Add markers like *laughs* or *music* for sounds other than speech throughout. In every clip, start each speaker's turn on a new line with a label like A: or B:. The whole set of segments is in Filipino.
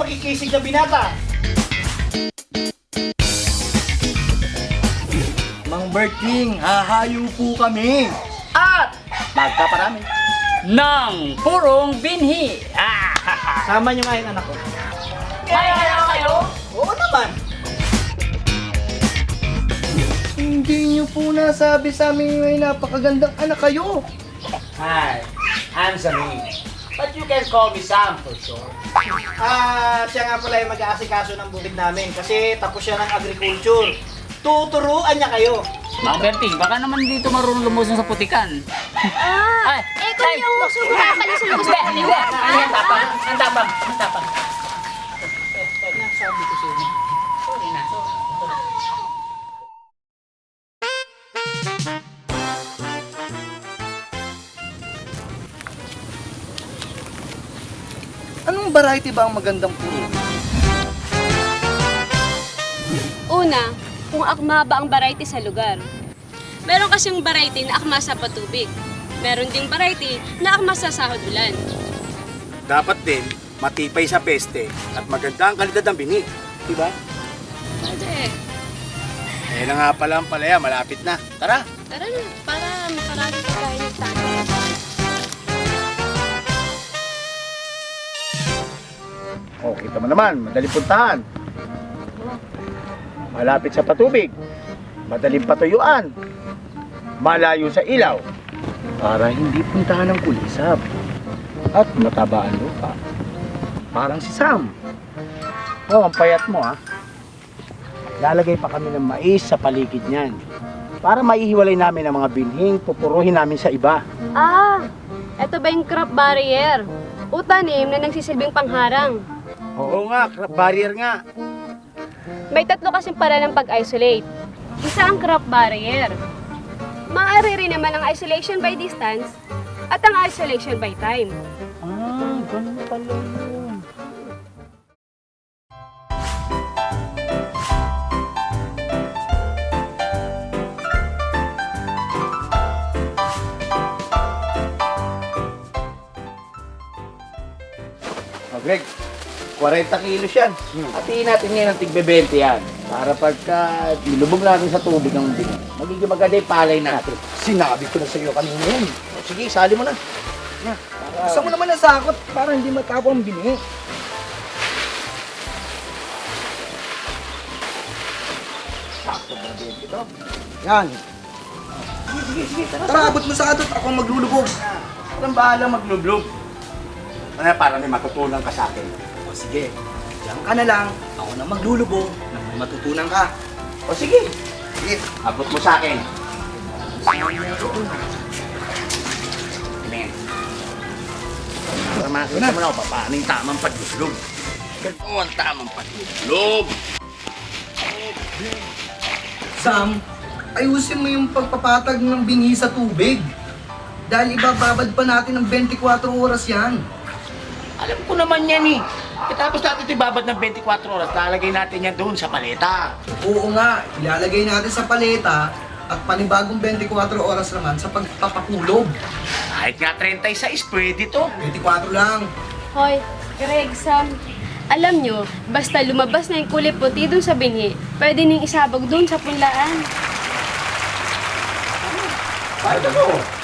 A: makikisig na binata.
B: Mang Berting, hahayo po kami.
A: At magkaparami.
C: ng purong binhi. Ah, *laughs*
A: Sama nyo nga yung anak ko.
C: Kaya kaya kayo?
A: Oo naman.
B: Hindi niyo po nasabi sa amin may napakagandang anak kayo.
D: Hi, I'm Samir. But you can call me Sam for sure.
A: Ah, siya nga pala yung mag-aasikaso ng bukid namin kasi tapos siya ng agriculture. Tuturuan niya kayo.
C: Mang Berting, baka naman dito marunong lumusong sa putikan.
E: Ah,
C: Ay,
E: eh kung yung uso mo kakalis sa
C: Hindi, hindi. Ano yan, tapang? Ang tapang, ang tapang. Nasabi ko sa
B: variety ba ang magandang puro?
E: Una, kung akma ba ang variety sa lugar. Meron kasing variety na akma sa patubig. Meron ding variety na akma sa sahod ulan.
F: dapat din matipay sa peste at maganda ang kalidad ng bini. Diba?
E: Pwede.
F: Eh na nga pala ang palaya, malapit na. Tara!
E: Tara na, para makarami pa tayo ng tayo.
F: Oh, kita mo naman, madaling puntahan. Malapit sa patubig. Madaling patuyuan. Malayo sa ilaw. Para hindi puntahan ng kulisap. At mataba ang lupa. Parang si Sam. Oh, ang payat mo ha. Lalagay pa kami ng mais sa paligid niyan. Para maihiwalay namin ang mga binhing pupuruhin namin sa iba.
E: Ah, eto ba yung crop barrier? Utanim na nagsisilbing pangharang.
F: Oo nga, crop barrier nga.
E: May tatlo kasing para ng pag-isolate. Isa ang crop barrier. Maaari rin naman ang isolation by distance at ang isolation by time.
F: Ah, ganun pala yun. Oh, Greg, 40 kilos yan. Hatiin natin ngayon ng tigbe-20 yan. Para pagka dilubog natin sa tubig ang bingi, magiging maganda yung palay natin.
B: Sinabi ko na sa iyo kanina yan.
F: O, sige, sali mo na.
B: Gusto mo naman nasakot para hindi matapang ang bini.
F: Sakto ba din ito?
B: Yan.
F: Sige, sige, sige. Tara,
B: Tara, abot mo sa atot. Ako ang maglulubog.
F: Anong bahala maglublob? Ano, para may matutunan ka sa akin.
B: O sige, diyan ka na lang. Ako na maglulubog nang may matutunan ka.
F: O sige,
B: Sige.
F: abot mo sa akin. Amen. Makita mo na kung paano yung tamang paglublog. Ganito ang tamang paglublog.
B: Sam, ayusin mo yung pagpapatag ng binhi sa tubig. Dahil ibababad pa natin ng 24 oras yan.
F: Alam ko naman yan eh. E tapos natin ito ibabad ng 24 oras, lalagay natin yan doon sa paleta.
B: Oo nga, ilalagay natin sa paleta at panibagong 24 oras naman sa pagpapakulog.
F: Kahit nga 36, pwede to.
B: 24 lang.
E: Hoy, Greg, Sam, alam nyo, basta lumabas na yung kulay puti dun sa binhi, pwede ning isabog dun sa punlaan.
F: Kahit ako.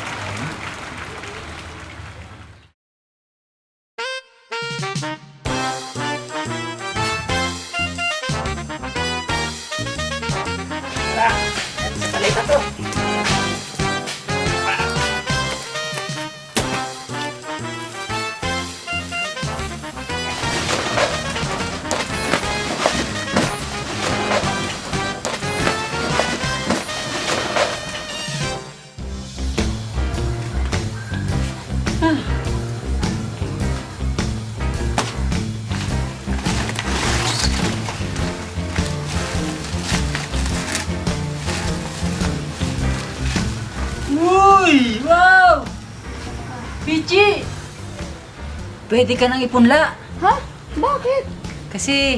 C: Pwede ka nang ipunla.
E: Ha? Bakit?
C: Kasi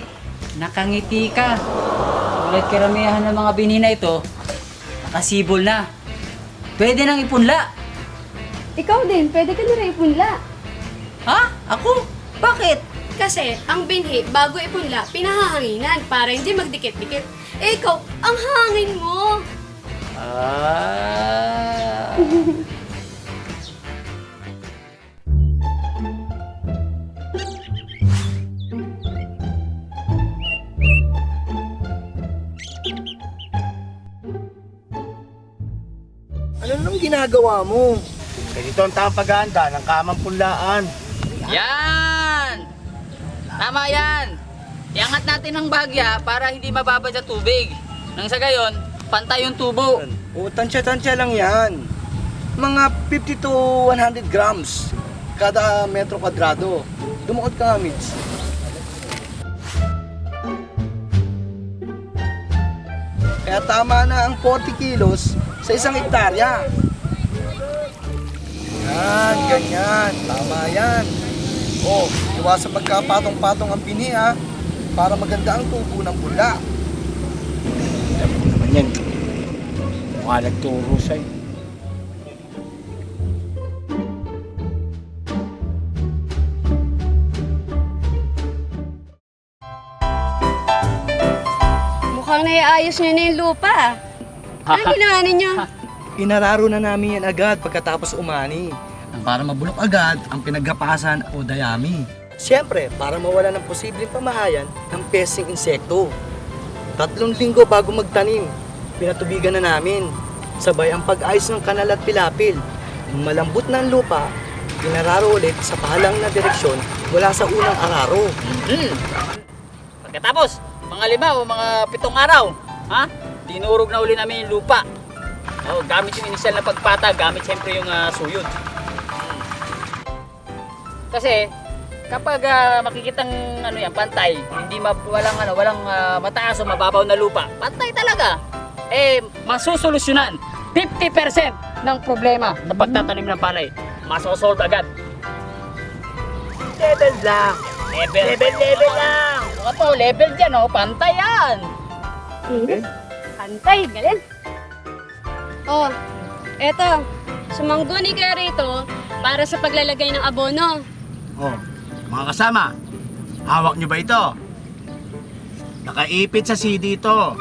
C: nakangiti ka. Ulit karamihan ng mga binina ito, nakasibol na. Pwede nang ipunla.
E: Ikaw din, pwede ka na rin ipunla.
C: Ha? Ako? Bakit?
E: Kasi, ang binhi, bago ipunla, pinahahanginan para hindi magdikit-dikit. Eh, ikaw, ang hangin mo!
C: Ah. *laughs*
B: ginagawa mo?
F: Ganito ang tamang paghahanda ng kamang punlaan.
C: Yan! Tama yan! Iangat natin ang bagya para hindi mababad sa tubig. Nang sa gayon, pantay yung tubo.
B: O, tansya-tansya lang yan. Mga 50 to 100 grams kada metro kwadrado. Dumukot ka nga, Mitch. Kaya tama na ang 40 kilos sa isang hektarya. Yan, ganyan. Tama yan. O, iwasan pagkapatong-patong ang pini ha. Para maganda ang tubo ng bula.
F: Alam mo naman yan. Mukha nagturo sa'yo.
E: Mukhang naiayos niyo na yung lupa. Ano *laughs* ginawa ninyo?
B: Inararo na namin yan agad pagkatapos umani. Para mabulok agad ang pinaggapasan o dayami. Siyempre, para mawala ng posibleng pamahayan ng pesing insekto. Tatlong linggo bago magtanim, pinatubigan na namin. Sabay ang pag-ayos ng kanal at pilapil. Nung malambot na ang lupa, inararo ulit sa pahalang na direksyon mula sa unang araro.
C: Hmm. Pagkatapos, mga lima o mga pitong araw, ha? Dinurog na uli namin yung lupa. Oh, gamit yung initial na pagpata, gamit siyempre yung ah, suyod. Hmm. Kasi kapag ah, makikitang ano yan, pantay, hindi ma, walang ano, walang ah, mataas o mababaw na lupa, pantay talaga. Eh, masusolusyonan 50% ng problema sa pagtatanim ng palay. Masosolve agad.
D: Level lang.
C: Level.
D: Level, level lang.
C: Mga to, level dyan, oh. Pantay yan.
E: Pantay, galing. Oh, eto. Sumangguni kayo rito para sa paglalagay ng abono.
F: Oh, mga kasama, hawak nyo ba ito? Nakaipit sa CD ito.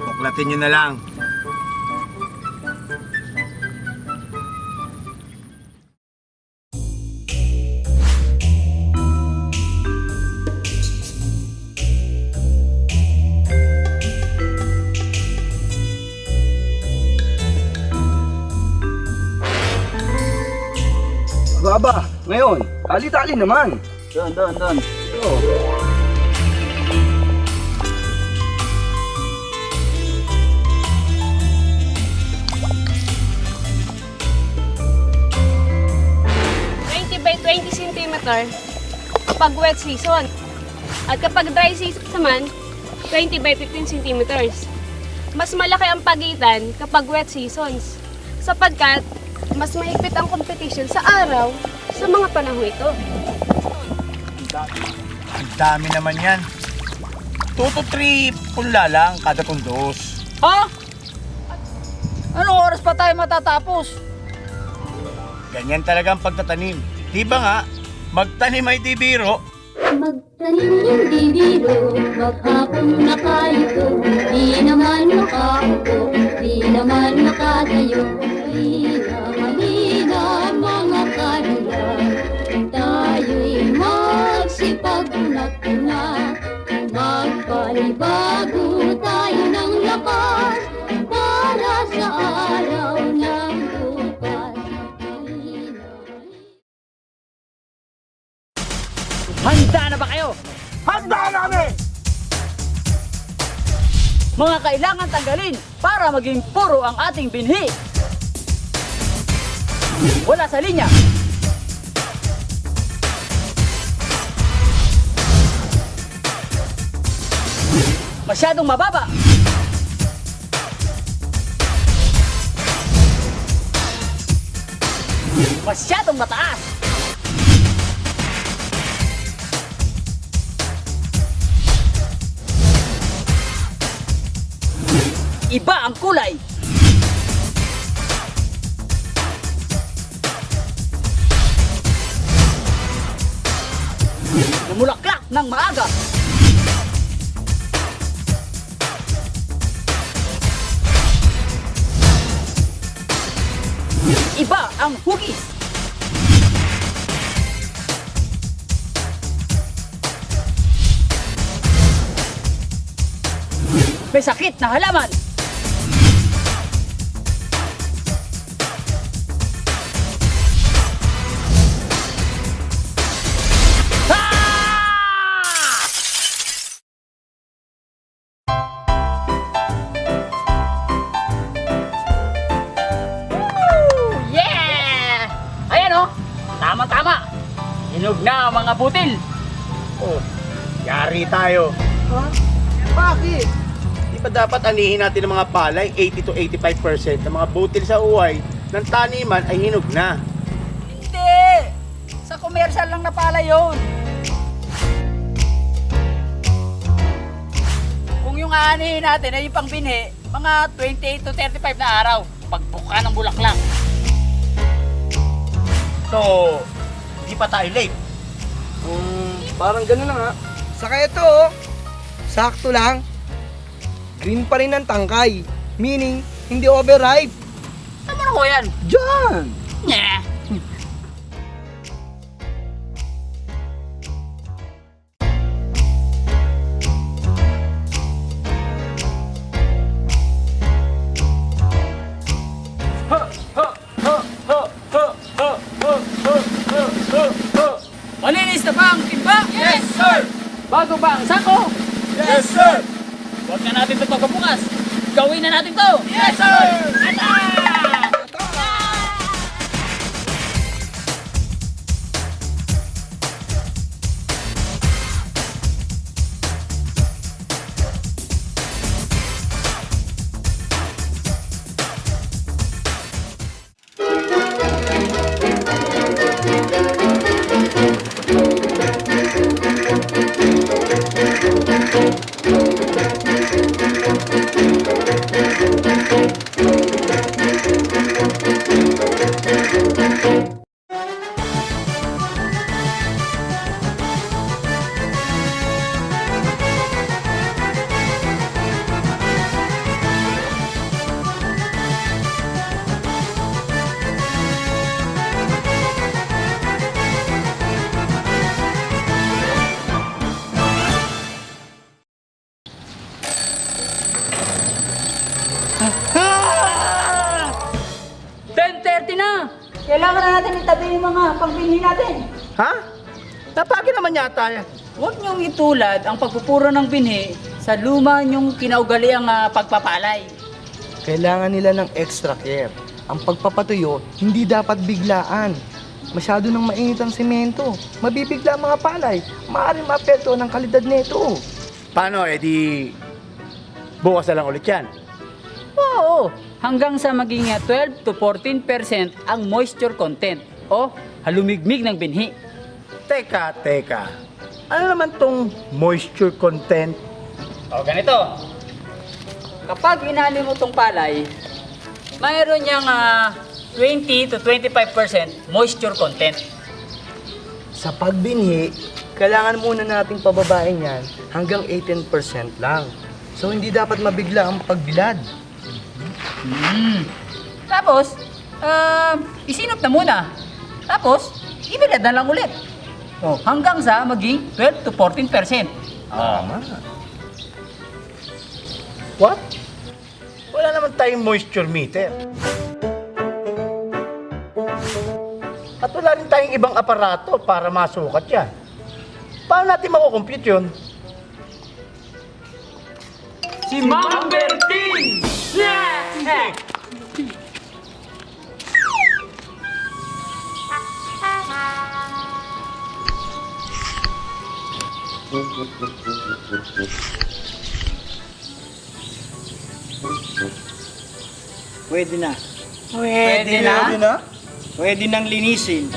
F: Buklatin nyo na lang.
B: Baba, ngayon, tali-tali naman.
C: Doon, doon, doon.
E: Twenty by 20 cm kapag wet season. At kapag dry season naman, 20 by 15 cm. Mas malaki ang pagitan kapag wet seasons sapagkat mas mahigpit ang competition sa araw sa mga panahon ito.
F: Ang dami naman yan. 2 to 3 punla lang kada tundos.
C: Ha? Anong oras pa tayo matatapos?
F: Ganyan talaga ang pagtatanim. Di ba nga, magtanim ay di biro,
G: Magtanim yung bibiro, maghapon na kayo Di naman makaupo, di naman makatayo Halina, halina magsipag-unat-unat Magpanibago tayo ng lakas Para sa araw ng bukas
C: Handa na ba kayo?
F: Handa namin!
C: Mga kailangan tanggalin para maging puro ang ating binhi. Wala sa linya. Masyadong mababa. Masyadong mataas. Iba ang kulay. Lumulaklak ng maaga. May sakit na
F: ba dapat anihin natin ng mga palay 80 to 85% ng mga butil sa uway ng taniman ay hinog na.
C: Hindi! Sa commercial lang na pala yun. Kung yung aanihin natin ay yung pangbinhi, mga 28 to 35 na araw. Pagbuka ng bulaklak.
F: So, di pa tayo late.
B: Um, parang gano'n na nga. Saka ito, oh. sakto lang. Green pa rin ang tangkay. Meaning, hindi overripe.
C: Tama na ko yan.
B: Diyan!
C: Nyeh. Malinis na ba ang timba? Yes, sir! Bago ba ang sako?
F: Yes, sir!
C: Huwag na natin ito pagkabukas. Gawin na natin to! Yes, sir! Ata!
F: Yan.
C: Huwag niyong itulad ang pagpupuro ng binhi sa luma niyong kinaugaliang ah, pagpapalay.
B: Kailangan nila ng extra care. Ang pagpapatuyo, hindi dapat biglaan. Masyado nang mainit ang semento. Mabibigla ang mga palay. Maaaring maapekto ng kalidad nito.
F: Paano, edi bukas na lang ulit yan.
C: Oo, hanggang sa maging ah, 12 to 14% ang moisture content o halumigmig ng binhi.
F: Teka, teka. Ano naman tong moisture content?
C: O ganito, kapag inani mo tong palay, mayroon niyang ah, 20 to 25% moisture content.
B: Sa pagbinhi, kailangan muna nating pababain yan hanggang 18% lang. So hindi dapat mabigla ang pagbilad.
C: Tapos, ah, isinop na muna. Tapos, ibilad na lang ulit. Oh, hanggang sa maging 12 to 14%.
F: Tama. What? Wala naman tayong moisture meter. At wala rin tayong ibang aparato para masukat yan. Paano natin makukompute yun?
C: Si Ma'am!
A: Pwede na.
C: Pwede, na?
B: Pwede na?
A: Pwede nang linisin.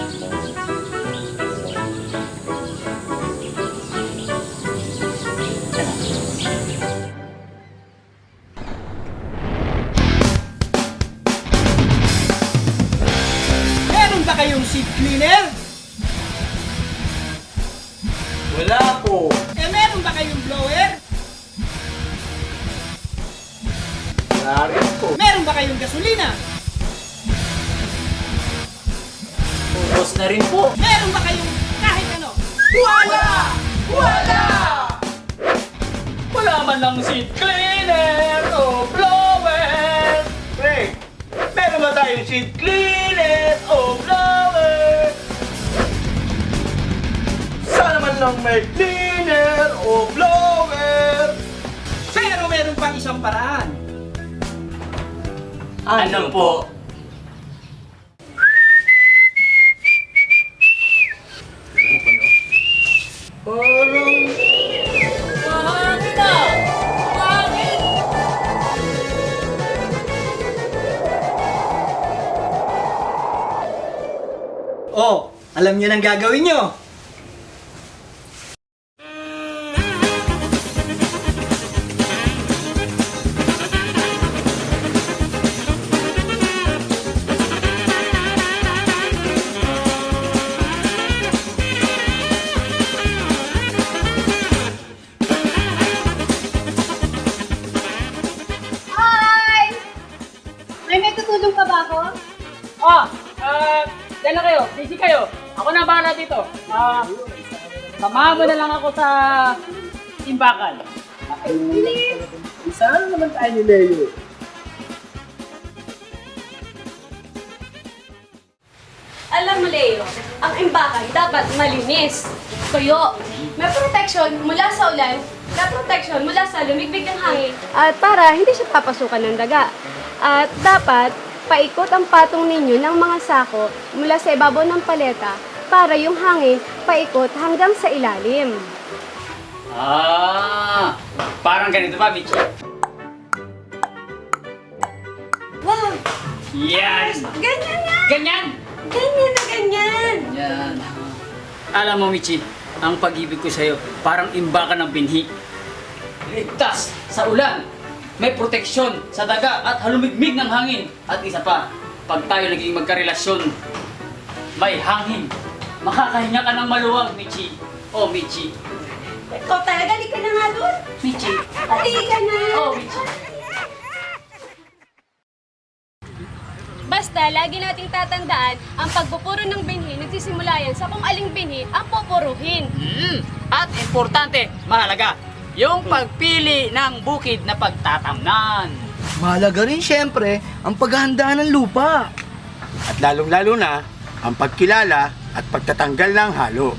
F: Meron ba kayong seat cleaner? Wala po blower? Laris.
A: Meron ba kayong gasolina?
C: Ubus na rin po.
A: Meron ba kayong kahit ano?
C: Wala! Wala! Wala man lang si cleaner o blower.
F: Pre, meron ba tayong si cleaner o blower? Sana man lang may cleaner o blower.
A: Pero meron pang isang paraan.
C: Ano po?
A: Oh, alam niyo nang gagawin niyo.
E: Tutulong pa ba ako?
C: Ah, ah, dyan na kayo. Busy kayo. Ako na bahala dito. Ah, samahan mo na lang ako sa imbakan.
F: Sana naman tayo ni Leo.
E: Alam mo, Leo, ang imbakan dapat malinis, tuyo, may protection mula sa ulan, may protection mula sa lumigbig ng hangin. At para hindi siya papasukan ng daga. At dapat paikot ang patong ninyo ng mga sako mula sa ibabaw ng paleta para yung hangin paikot hanggang sa ilalim.
C: Ah, parang ganito ba, Michi?
E: Wow!
C: Yan!
E: Ganyan nga!
C: Ganyan!
E: Ganyan na ganyan!
C: Yan. Alam mo, Michi, ang pag-ibig ko sa'yo, parang imbakan ng binhi. Ligtas sa ulan. May proteksyon sa daga at halumigmig ng hangin. At isa pa, pag tayo naging magkarelasyon, may hangin. Makakahinga ka ng maluwag, Michi. Oh, Michi.
E: Ikaw talaga, di ka na nga doon!
C: Michi.
E: Halika na!
C: Oh, Michi.
E: Basta, lagi nating tatandaan, ang pagpupuro ng binhi, nagsisimula yan sa kung aling binhi ang pupuruhin.
C: Mm. At importante, mahalaga, yung pagpili ng bukid na pagtatamnan.
B: Mahalaga rin syempre ang paghahanda ng lupa.
F: At lalong-lalo na, ang pagkilala at pagtatanggal ng halo.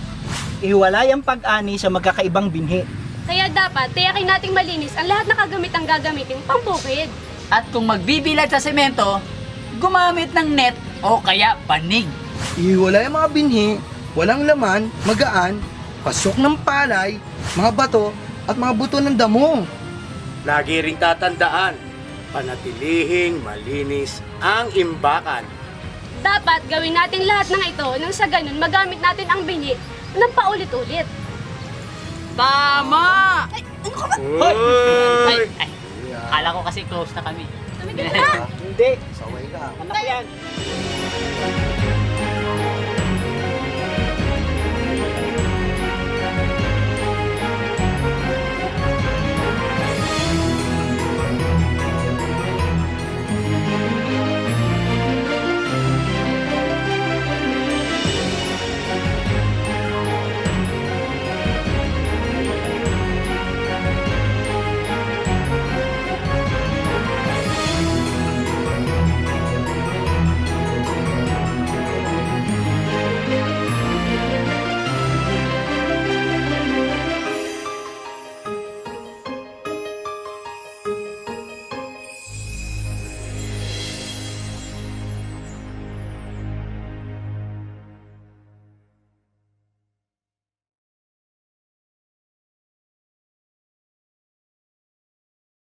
A: Iwalay ang pag-ani sa magkakaibang binhi.
E: Kaya dapat, tiyakin nating malinis ang lahat na kagamit ang gagamitin pang bukid.
C: At kung magbibilad sa semento, gumamit ng net o kaya panig.
B: Iwala yung mga binhi, walang laman, magaan, pasok ng palay, mga bato, at mga buto ng damo.
F: Lagi ring tatandaan, panatilihing malinis ang imbakan.
E: Dapat gawin natin lahat ng ito nang sa ganun magamit natin ang binhi ng paulit-ulit.
C: Tama! Ay,
F: Uy!
C: ay, akala ko kasi close na kami.
E: Tumigil ka! *laughs*
A: Hindi.
B: Saway ka.
A: Anak yan.